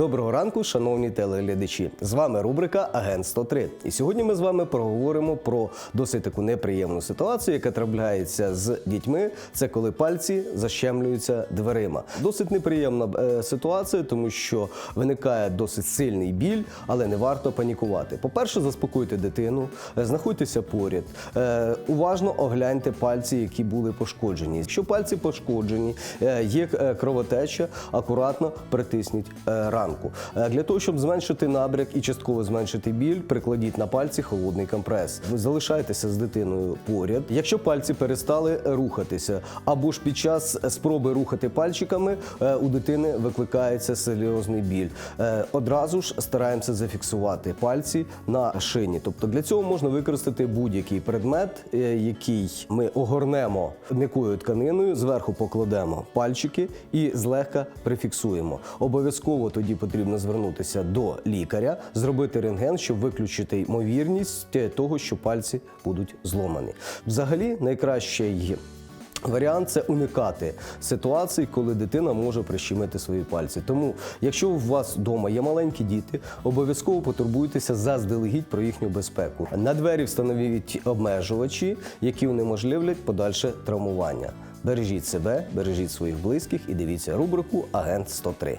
Доброго ранку, шановні телеглядачі. З вами рубрика Агент 103. І сьогодні ми з вами проговоримо про досить таку неприємну ситуацію, яка трапляється з дітьми. Це коли пальці защемлюються дверима. Досить неприємна е, ситуація, тому що виникає досить сильний біль, але не варто панікувати. По-перше, заспокойте дитину, е, знаходьтеся поряд, е, уважно огляньте пальці, які були пошкоджені. Якщо пальці пошкоджені, є кровотеча, акуратно притисніть е, ранку. Е, Для того, щоб зменшити набряк і частково зменшити біль, прикладіть на пальці холодний компрес. Ви залишайтеся з дитиною поряд. Якщо пальці перестали рухатися, або ж під час спроби рухати пальчиками е, у дитини викликається серйозний біль. Е, Одразу ж стараємося зафіксувати пальці на шині. Тобто для цього можна використати будь-який предмет, який ми огорнемо м'якою тканиною, зверху покладемо пальчики і злегка прифіксуємо. Обов'язково тоді потрібно звернутися до лікаря, зробити рентген, щоб виключити ймовірність е, того, що пальці будуть зломані. Взагалі, найкращий Варіант це уникати ситуацій, коли дитина може прищемити свої пальці. Тому, якщо у вас вдома є маленькі діти, обов'язково потурбуйтеся заздалегідь про їхню безпеку. На двері встановіть обмежувачі, які унеможливлять подальше травмування. Бережіть себе, бережіть своїх близьких і дивіться рубрику Агент 103.